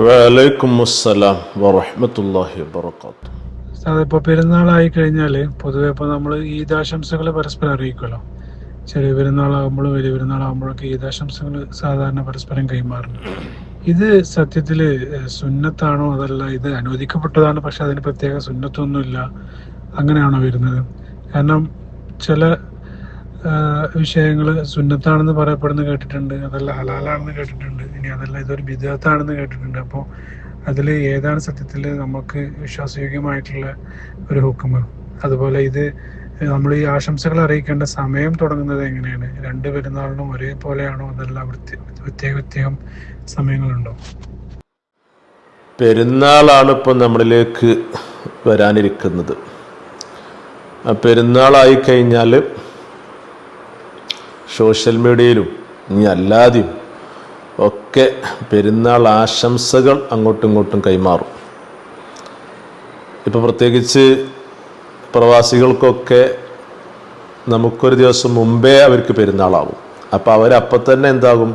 വലൈക്കും അസ്സലാം പെരുന്നാളായി കഴിഞ്ഞാൽ പൊതുവെ ഇപ്പോൾ നമ്മൾ ഈദാശംസകൾ പരസ്പരം അറിയിക്കുമല്ലോ ചെറിയ പെരുന്നാളാകുമ്പോഴും വലിയ പെരുന്നാളാകുമ്പോഴൊക്കെ ഈദാശംസകൾ സാധാരണ പരസ്പരം കൈമാറുന്നു. ഇത് സത്യത്തിൽ സുന്നത്താണോ അതല്ല ഇത് അനുവദിക്കപ്പെട്ടതാണ് പക്ഷെ അതിന് പ്രത്യേക സുന്നത്തൊന്നുമില്ല. അങ്ങനെയാണോ വരുന്നത്? കാരണം ചില വിഷയങ്ങൾ സുന്നത്താണെന്ന് പറയപ്പെടുന്ന കേട്ടിട്ടുണ്ട്. അതല്ല ഹലാലാണെന്ന് കേട്ടിട്ടുണ്ട്. ഇനി അതല്ല ഇതൊരു ബിദാത്താണെന്ന് കേട്ടിട്ടുണ്ട്. അപ്പോൾ അതിൽ ഏതാണ് സത്യത്തിൽ നമുക്ക് വിശ്വാസയോഗ്യമായിട്ടുള്ള ഒരു ഹുക്കുമ്? അതുപോലെ ഇത് നമ്മൾ ഈ ആശംസകൾ അറിയിക്കേണ്ട സമയം തുടങ്ങുന്നത് എങ്ങനെയാണ്? രണ്ട് പെരുന്നാളിനും ഒരേപോലെയാണോ? അതല്ല പ്രത്യേക പ്രത്യേകം സമയങ്ങളുണ്ടോ? പെരുന്നാളാണ് ഇപ്പം നമ്മളിലേക്ക് വരാനിരിക്കുന്നത്. ആ പെരുന്നാളായി കഴിഞ്ഞാൽ സോഷ്യൽ മീഡിയയിലും ഇനി അല്ലാതെയും ഒക്കെ പെരുന്നാൾ ആശംസകൾ അങ്ങോട്ടും ഇങ്ങോട്ടും കൈമാറും. ഇപ്പോൾ പ്രത്യേകിച്ച് പ്രവാസികൾക്കൊക്കെ നമുക്കൊരു ദിവസം മുമ്പേ അവർക്ക് പെരുന്നാളാവും. അപ്പോൾ അവരപ്പം തന്നെ എന്താകും?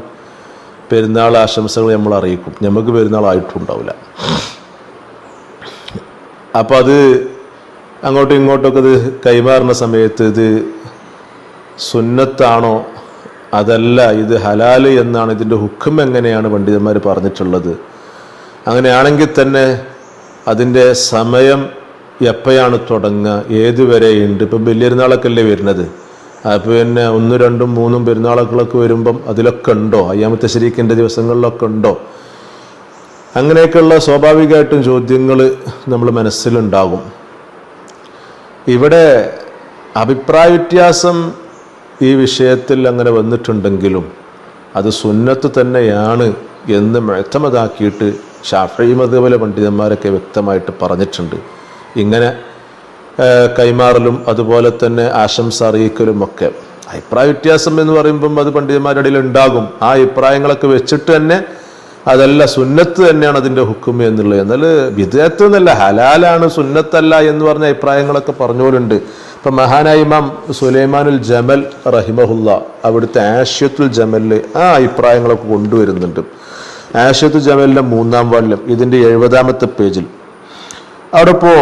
പെരുന്നാൾ ആശംസകൾ നമ്മൾ അറിയിക്കും. നമുക്ക് പെരുന്നാളായിട്ടുണ്ടാവില്ല. അപ്പോൾ അത് അങ്ങോട്ടും ഇങ്ങോട്ടൊക്കെ ഇത് കൈമാറുന്ന സമയത്ത് ഇത് സുന്നത്താണോ? അതല്ല ഇത് ഹലാൽ എന്നാണ് ഇതിന്റെ ഹുക്കം എങ്ങനെയാണ് പണ്ഡിതന്മാർ പറഞ്ഞിട്ടുള്ളത്. അങ്ങനെയാണെങ്കിൽ തന്നെ അതിന്റെ സമയം എപ്പോഴാണ് തുടങ്ങുക? ഏതുവരെയുണ്ട് ഇപ്പം വലിയൊരുന്നാളൊക്കെ അല്ലേ വരുന്നത്. അപ്പോൾ പിന്നെ ഒന്ന് രണ്ടും മൂന്നും പെരുന്നാളുകളൊക്കെ വരുമ്പം അതിലൊക്കെ ഉണ്ടോ? അയ്യാമത്തെ ശരീക്കിന്റെ ദിവസങ്ങളിലൊക്കെ ഉണ്ടോ? അങ്ങനെയൊക്കെയുള്ള സ്വാഭാവികമായിട്ടും ചോദ്യങ്ങൾ നമ്മൾ മനസ്സിലുണ്ടാകും. ഇവിടെ അഭിപ്രായ വ്യത്യാസം ഈ വിഷയത്തിൽ അങ്ങനെ വന്നിട്ടുണ്ടെങ്കിലും അത് സുന്നത്ത് തന്നെയാണ് എന്ന് മെത്തമതാക്കിയിട്ട് ഷാഫി മതബല പണ്ഡിതന്മാരൊക്കെ വ്യക്തമായിട്ട് പറഞ്ഞിട്ടുണ്ട്. ഇങ്ങനെ കൈമാറലും അതുപോലെ തന്നെ ആശംസ അറിയിക്കലും ഒക്കെ. അഭിപ്രായ വ്യത്യാസം എന്ന് പറയുമ്പം അത് പണ്ഡിതന്മാരുടെ ഇടയിൽ ഉണ്ടാകും. ആ അഭിപ്രായങ്ങളൊക്കെ വെച്ചിട്ട് തന്നെ അതല്ല സുന്നത്ത് തന്നെയാണ് അതിന്റെ ഹുക്കും എന്നുള്ളത്. എന്നാൽ വിദേഹത്ത് എന്നല്ല ഹലാലാണ് സുന്നത്തല്ല എന്ന് പറഞ്ഞ അഭിപ്രായങ്ങളൊക്കെ പറഞ്ഞോലുണ്ട് ഇപ്പം മഹാനായ ഇമാം സുലൈമാനുൽ ജമൽ റഹിമഹുല്ല അവിടുത്തെ ആഷ്യത്തുൽ ജമലിൽ ആ അഭിപ്രായങ്ങളൊക്കെ കൊണ്ടുവരുന്നുണ്ട്. ആഷ്യത്തുൽ ജമലിന്റെ മൂന്നാം വാള്യം ഇതിന്റെ എഴുപതാമത്തെ പേജിൽ. അവിടെ ഇപ്പോൾ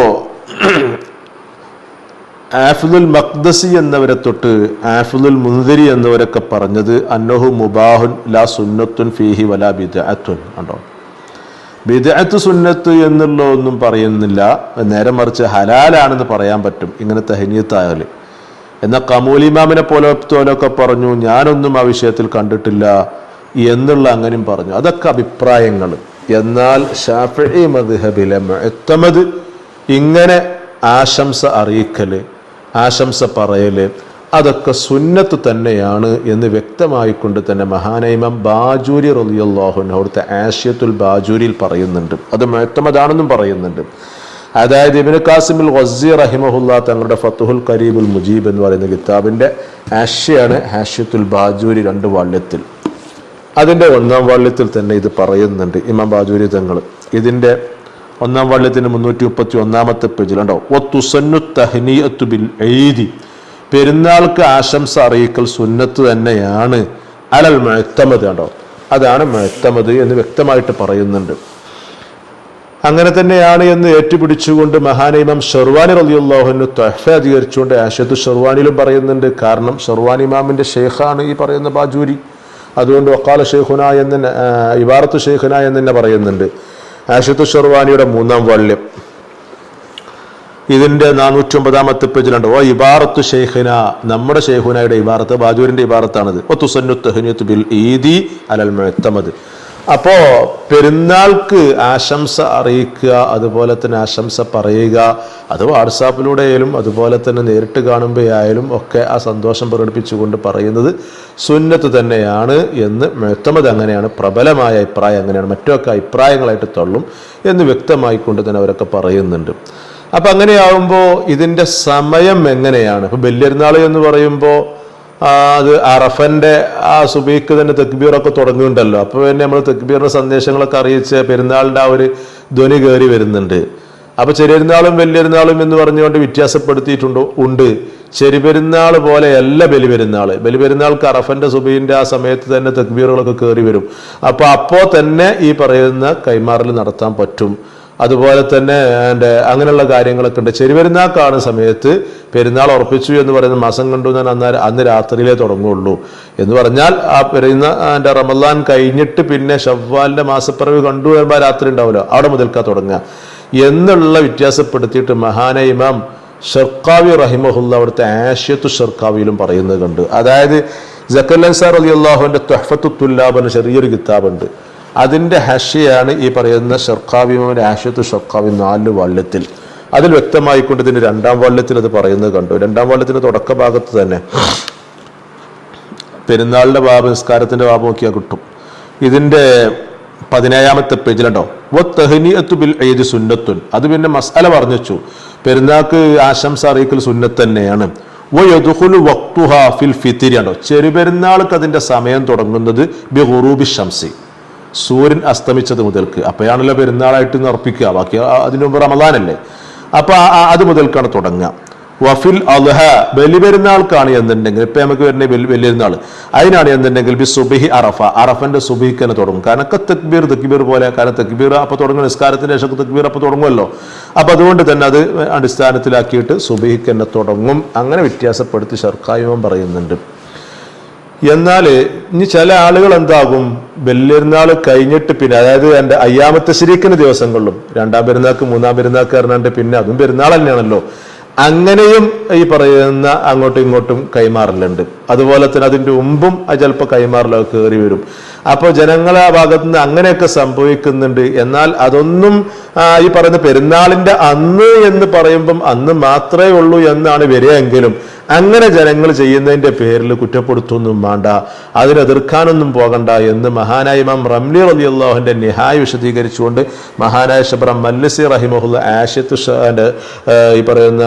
ആഫിദുൽ മഖ്ദസി എന്നവരെ തൊട്ട് ആഫിദുൽ മുന്തിരി എന്നവരൊക്കെ പറഞ്ഞത് അന്നഹു മുബാഹുൻ ലാ സുന്നത്തുൻ ഫീഹി വലാ ബിദഅത്തുൻ ഉണ്ടോ ബിദഅത്ത് സുന്നത്ത് എന്നുള്ള ഒന്നും പറയുന്നില്ല. നേരെ മറിച്ച് ഹലാലാണെന്ന് പറയാൻ പറ്റും. ഇങ്ങനെ തഹനീയത്തായാൽ എന്നാൽ കമൂലിമാമിനെ പോലെ പോലൊക്കെ പറഞ്ഞു ഞാനൊന്നും ആ വിഷയത്തിൽ കണ്ടിട്ടില്ല എന്നുള്ള അങ്ങനെയും പറഞ്ഞു. അതൊക്കെ അഭിപ്രായങ്ങൾ. എന്നാൽ ഷാഫി മദ്ഹബിലെ മുഅത്തമദ് ഇങ്ങനെ ആശംസ അറിയിക്കൽ ആശംസ പറയൽ അതൊക്കെ സുന്നത്ത് തന്നെയാണ് എന്ന് വ്യക്തമായിക്കൊണ്ട് തന്നെ മഹാനൈമം ബാജൂരി റലിയല്ലാഹുൻ അവിടുത്തെ ആഷ്യത്തുൽ ബാജൂരിയിൽ പറയുന്നുണ്ട്. അത് മുഴത്തമതാണെന്നും പറയുന്നുണ്ട്. അതായത് ഇബിന് കാസിമുൽ വസീർ റഹിമഹുല്ല തങ്ങളുടെ ഫത്തുഹുൽ കരീബുൽ മുജീബ് എന്ന് പറയുന്ന കിതാബിന്റെ ആഷ്യയാണ് ആശയത്തുൽ ബാജൂരി രണ്ട് വാള്യത്തിൽ. അതിന്റെ ഒന്നാം വാള്യത്തിൽ തന്നെ ഇത് പറയുന്നുണ്ട് ഇമാം ബാജൂരി തങ്ങൾ. ഇതിന്റെ ഒന്നാം വാള്യത്തിന് മുന്നൂറ്റി മുപ്പത്തി ഒന്നാമത്തെ പേജിലുണ്ടോ? ഒത്തുസന്നു തഹ്നിയത്തു ബിൽ എയ്തി പെരുന്നാൾക്ക് ആശംസ അറിയിക്കൽ സുന്നത്ത് തന്നെയാണ് അലൽ മഴത്തമത് കണ്ടോ? അതാണ് മഴത്തമത് എന്ന് വ്യക്തമായിട്ട് പറയുന്നുണ്ട്. അങ്ങനെ തന്നെയാണ് എന്ന് ഏറ്റുപിടിച്ചുകൊണ്ട് മഹാനിമം ഷെർവാനി റലിയുള്ളാഹുവിന് തൊഹ അധികരിച്ചുകൊണ്ട് ആഷത്ത് ഷെർവാനിലും പറയുന്നുണ്ട്. കാരണം ഷെർവാനി ഇമാമിന്റെ ഷെയ്ഖാണ് ഈ പറയുന്ന ബാജൂരി. അതുകൊണ്ട് ഒക്കാല ഷെയ്ഖുന എന്ന് ഇബാറത്ത് ഷെയ്ഖുന എന്ന് തന്നെ പറയുന്നുണ്ട്. ആഷത്ത് ഷെർവാനിയുടെ മൂന്നാം വാള്യം ഇതിന്റെ നാനൂറ്റി ഒമ്പതാമത്തെ പേജിലുണ്ട് ഓ ഇബാറത്ത് ഷെയ്ഖന നമ്മുടെ ഷെയ്ഖുനയുടെ ഇബാറത്ത് ബാജൂരിന്റെ ഇബാറത്താണിത്. ഓ തുസന്നുത്ത് ബിൽ ഈദി അലൽ മുഴത്തമത് അപ്പോ പെരുന്നാൾക്ക് ആശംസ അറിയിക്കുക അതുപോലെ തന്നെ ആശംസ പറയുക അത് വാട്സാപ്പിലൂടെയായാലും അതുപോലെ തന്നെ നേരിട്ട് കാണുമ്പോഴായാലും ഒക്കെ ആ സന്തോഷം പ്രകടിപ്പിച്ചുകൊണ്ട് പറയുന്നത് സുന്നത്ത് തന്നെയാണ് എന്ന് മെത്തമത് അങ്ങനെയാണ് പ്രബലമായ അഭിപ്രായം അങ്ങനെയാണ് മറ്റൊക്കെ അഭിപ്രായങ്ങളായിട്ട് തള്ളും എന്ന് വ്യക്തമായിക്കൊണ്ട് തന്നെ അവരൊക്കെ പറയുന്നുണ്ട്. അപ്പൊ അങ്ങനെയാവുമ്പോൾ ഇതിന്റെ സമയം എങ്ങനെയാണ്? ഇപ്പൊ ബല്യരുന്നാൾ എന്ന് പറയുമ്പോൾ അത് അറഫന്റെ ആ സുബീക്ക് തന്നെ തെക്ബീറൊക്കെ തുടങ്ങുന്നുണ്ടല്ലോ. അപ്പോൾ പിന്നെ നമ്മൾ തെക്ബീറിന്റെ സന്ദേശങ്ങളൊക്കെ അറിയിച്ച് പെരുന്നാളിന്റെ ആ ഒരു ധ്വനി കയറി വരുന്നുണ്ട്. അപ്പൊ ചെറിയരുന്നാളും വലിയരുന്നാളും എന്ന് പറഞ്ഞുകൊണ്ട് വ്യത്യാസപ്പെടുത്തിയിട്ടുണ്ടോ ഉണ്ട്. ചെറുപെരുന്നാൾ പോലെയല്ല ബലിപെരുന്നാൾ ബലിപെരുന്നാൾക്ക് അറഫന്റെ സുബീന്റെ ആ സമയത്ത് തന്നെ തെക്ബീറുകളൊക്കെ കയറി വരും. അപ്പോൾ അപ്പോൾ തന്നെ ഈ പറയുന്ന കൈമാറൽ നടത്താൻ പറ്റും. അതുപോലെ തന്നെ എന്റെ അങ്ങനെയുള്ള കാര്യങ്ങളൊക്കെ ഉണ്ട്. ചെരുവരുന്നാൾ കാണുന്ന സമയത്ത് പെരുന്നാൾ ഉറപ്പിച്ചു എന്ന് പറയുന്ന മാസം കണ്ടു ഞാൻ അന്ന് അന്ന് രാത്രിയിലേ തുടങ്ങുള്ളൂ എന്ന് പറഞ്ഞാൽ ആ പെരുന്ന എന്റെ റമദാൻ കഴിഞ്ഞിട്ട് പിന്നെ ഷവ്വാലിന്റെ മാസപ്പിറവി കണ്ടു വരുമ്പോൾ രാത്രി ഉണ്ടാവുമല്ലോ. അവിടെ മുതൽക്കാ തുടങ്ങുക. എന്നുള്ള വ്യത്യാസപ്പെടുത്തിയിട്ട് മഹാന ഇമാം ഷർക്കാവി റഹിമഹുല്ല അവിടുത്തെ ആഷ്യത്തു ഷർക്കാവിയിലും പറയുന്നത് കണ്ട്. അതായത് ജക്കല്ലൻസാർ അലി അള്ളാഹുവിന്റെ തൊഹഫത്തു തുല്ലാബ് എന്ന ചെറിയൊരു കിതാബുണ്ട്. അതിന്റെ ഹഷിയാണ് ഈ പറയുന്ന ഷർക്കാവിയുടെ ആഷത്ത് ഷർക്കാവി നാല് വള്ളത്തിൽ. അതിൽ വ്യക്തമായിക്കൊണ്ട് ഇതിന്റെ രണ്ടാം വള്ളത്തിൽ അത് പറയുന്നത് കണ്ടു. രണ്ടാം വള്ളത്തിന്റെ തുടക്ക ഭാഗത്ത് തന്നെ പെരുന്നാളിന്റെ ഭാഗം നിസ്കാരത്തിന്റെ ഭാഗം നോക്കിയാൽ കിട്ടും. ഇതിന്റെ പതിനേഴാമത്തെ പേജിലുണ്ടോ? വ തഹ്നിയത്തു ബിൽ ഏത് സുന്നത്തുൻ. അത് പിന്നെ മസാല പറഞ്ഞു പെരുന്നാൾക്ക് ആശംസ അറിയിക്കൽ സുന്നത്ത് തന്നെയാണ്. ഫിൽ ഫിത്തിരി ആണോ ചെറുപെരുന്നാൾക്ക് അതിന്റെ സമയം തുടങ്ങുന്നത് ബി ഹുറൂബി ഷംസി. സൂര്യൻ അസ്തമിച്ചത് മുതൽക്ക്. അപ്പോഴാണല്ലോ പെരുന്നാളായിട്ട് അർപ്പിക്കുക ബാക്കി അതിനു മുമ്പ് റമദാനല്ലേ? അപ്പൊ അത് മുതൽക്കാണ് തുടങ്ങുക. വഫിൽ അൽഹ ബലിപെരുന്നാൾക്കാണ് എന്നുണ്ടെങ്കിൽ ഇപ്പൊ നമുക്ക് വരുന്ന വലിയ വലിയൊരുന്നാൾ അതിനാണ് എന്നുണ്ടെങ്കിൽ ബി സുബിഹി അറഫ. അറഫന്റെ സുബിഹിക്ക് തന്നെ തുടങ്ങും. കാരണം തെക്ബീർ തെക്ബീർ പോലെ കാരണം തെക്ബീർ അപ്പൊ തുടങ്ങും. നിസ്കാരത്തിന്റെ ശേഷം തെക്ബീർ അപ്പൊ തുടങ്ങുമല്ലോ. അപ്പൊ അതുകൊണ്ട് തന്നെ അത് അടിസ്ഥാനത്തിലാക്കിയിട്ട് സുബിഹിക്ക് തന്നെ തുടങ്ങും. അങ്ങനെ വ്യത്യാസപ്പെടുത്തി ഷർക്കായുമം പറയുന്നുണ്ട്. എന്നാൽ ഇനി ചില ആളുകൾ എന്താകും? ബലിയരുന്നാൾ കഴിഞ്ഞിട്ട് പിന്നെ അതായത് എന്റെ അയ്യാമത്തെ ശരിക്കുന്ന ദിവസങ്ങളിലും രണ്ടാം പെരുന്നാൾക്ക് മൂന്നാം പെരുന്നാൾക്ക് പറഞ്ഞാണ്ട് പിന്നെ അതും പെരുന്നാൾ തന്നെയാണല്ലോ. അങ്ങനെയും ഈ പറയുന്ന അങ്ങോട്ടും ഇങ്ങോട്ടും കൈമാറലുണ്ട്. അതുപോലെ തന്നെ അതിന്റെ മുമ്പും ചിലപ്പോൾ കൈമാറലൊക്കെ കയറി വരും. അപ്പോൾ ജനങ്ങളെ ആ ഭാഗത്ത് നിന്ന് അങ്ങനെയൊക്കെ സംഭവിക്കുന്നുണ്ട്. എന്നാൽ അതൊന്നും ഈ പറയുന്ന പെരുന്നാളിന്റെ അന്ന് എന്ന് പറയുമ്പം അന്ന് മാത്രമേ ഉള്ളൂ എന്നാണ് വരികയെങ്കിലും അങ്ങനെ ജനങ്ങൾ ചെയ്യുന്നതിന്റെ പേരിൽ കുറ്റപ്പെടുത്തൊന്നും വേണ്ട അതിനെതിർക്കാനൊന്നും പോകണ്ട എന്ന് മഹാനായ ഇമാം റംലി റലി അള്ളാഹുവിന്റെ നിഹായ വിശദീകരിച്ചുകൊണ്ട് മഹാനായ ഷബ്രം മല്ലസി റഹിമഹുല്ല ആഷത്തു ഷാന്റെ ഈ പറയുന്ന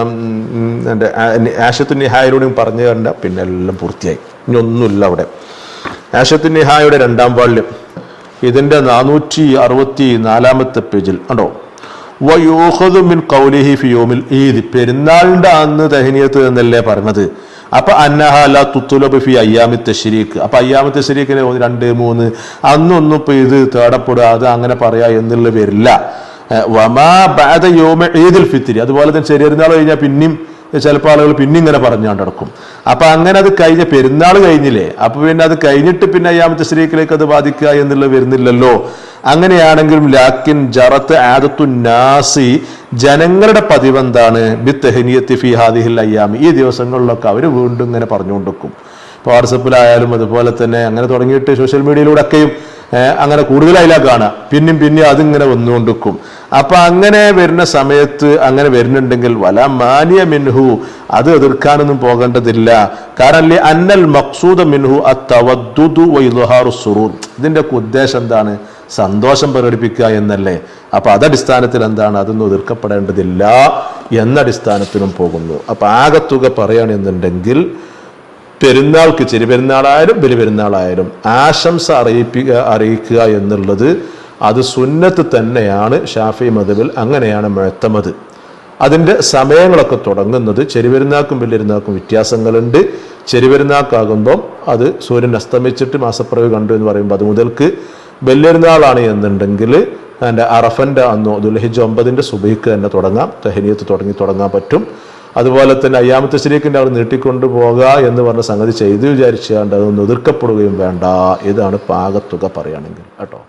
എന്റെ ആ- ആഷ്യത്ത് നിഹായിലൂടെയും പറഞ്ഞു കണ്ട പിന്നെ എല്ലാം പൂർത്തിയായി. ഇനി ഒന്നുമില്ല അവിടെ. ആഷത്തു നിഹായുടെ രണ്ടാം പാളിൽ ഇതിന്റെ നാനൂറ്റി അറുപത്തി നാലാമത്തെ പേജിൽ ഉണ്ടോ വയൂഹദു ഈദ്. പെരുന്നാളിന്റെ അന്ന് ദഹനീയത്ത് എന്നല്ലേ പറഞ്ഞത്? അപ്പൊ അന്നഹല തുത്തുലബ് ഫി അയ്യാമത്തെ ശരീക്ക് അപ്പൊ അയ്യാമത്തെ ശരീക്കിന് രണ്ട് മൂന്ന്. അന്നൊന്നും ഇപ്പൊ ഇത് തേടപ്പെടുക അത് അങ്ങനെ പറയാ എന്നുള്ള പേരില്ല. വമാ ഫിത്രി. അതുപോലെ തന്നെ ചെറിയൊരുന്നാൾ കഴിഞ്ഞാൽ പിന്നെയും ചിലപ്പോൾ ആളുകൾ പിന്നെ ഇങ്ങനെ പറഞ്ഞുകൊണ്ട് നടക്കും അപ്പൊ അങ്ങനെ അത് കഴിഞ്ഞ പെരുന്നാൾ കഴിഞ്ഞില്ലേ? അപ്പൊ പിന്നെ അത് കഴിഞ്ഞിട്ട് പിന്നെ അയ്യാമത്തെ സ്ത്രീക്കിലേക്ക് അത് ബാധിക്കുക എന്നുള്ളത് വരുന്നില്ലല്ലോ. അങ്ങനെയാണെങ്കിലും ലാക്കിൻ ജറത്ത് ആദത്തു നാസി ജനങ്ങളുടെ പതിവ് എന്താണ് ബി തെഹനിയത്തി ഫി ഹാദിഹിൽ അയ്യാമി. ഈ ദിവസങ്ങളിലൊക്കെ അവർ വീണ്ടും ഇങ്ങനെ പറഞ്ഞുകൊണ്ടിരിക്കും. വാട്സപ്പിലായാലും അതുപോലെ തന്നെ അങ്ങനെ തുടങ്ങിയിട്ട് സോഷ്യൽ മീഡിയയിലൂടെ ഒക്കെയും കൂടുതൽ അതിലാ കാണുക കാണാം പിന്നെയും പിന്നെയും അതിങ്ങനെ വന്നുകൊണ്ടിരിക്കും. അപ്പൊ അങ്ങനെ വരുന്ന സമയത്ത് അങ്ങനെ വരുന്നുണ്ടെങ്കിൽ വല മാനിയ മിൻഹു അത് എതിർക്കാനൊന്നും പോകേണ്ടതില്ല. കാരണം അന്നൽ മക്സൂദ മിൻഹു അത്തവദ്ദുദു വൈലുഹാറു സുറൂർ. ഉദ്ദേശം എന്താണ്? സന്തോഷം പ്രകടിപ്പിക്കുക എന്നല്ലേ. അപ്പൊ അതടിസ്ഥാനത്തിൽ എന്താണ്? അതൊന്നും എതിർക്കപ്പെടേണ്ടതില്ല. എന്ന അടിസ്ഥാനത്തിലും പോകുന്നു. അപ്പൊ ആകത്തുക പറയുകയാണെന്നുണ്ടെങ്കിൽ പെരുന്നാൾക്ക് ചെറിയ പെരുന്നാളായാലും ബലി പെരുന്നാളായാലും ആശംസ അറിയിപ്പിക്കുക അറിയിക്കുക എന്നുള്ളത് അത് സുന്നത്ത് തന്നെയാണ് ഷാഫി മതബിൽ അങ്ങനെയാണ് മുഴത്തമത് അതിന്റെ സമയങ്ങളൊക്കെ തുടങ്ങുന്നത് ചെരുപെരുന്നാക്കും വലിയരുന്നാക്കും വ്യത്യാസങ്ങളുണ്ട്. ചെരുപെരുന്നാക്കാകുമ്പോൾ അത് സൂര്യൻ അസ്തമിച്ചിട്ട് മാസപ്പിറവി കണ്ടു എന്ന് പറയുമ്പോൾ അത് മുതൽക്ക് വലിയരുന്നാളാണ് എന്നുണ്ടെങ്കിൽ എന്റെ അറഫന്റെ അന്നോ ദുൽഹിജ് ഒമ്പതിന്റെ സുബൈക്ക് തന്നെ തുടങ്ങാം. തെഹനിയത്ത് തുടങ്ങി തുടങ്ങാൻ പറ്റും. അതുപോലെ തന്നെ അയ്യാമത്തെ ശരീരത്തിന്റെ അവിടെ നീട്ടിക്കൊണ്ടു പോകുക എന്ന് പറഞ്ഞ സംഗതി ചെയ്തു വിചാരിച്ചുകൊണ്ട് അത് എതിർക്കപ്പെടുകയും വേണ്ട. ഇതാണ് പാകത്തുക പറയുകയാണെങ്കിൽ. കേട്ടോ.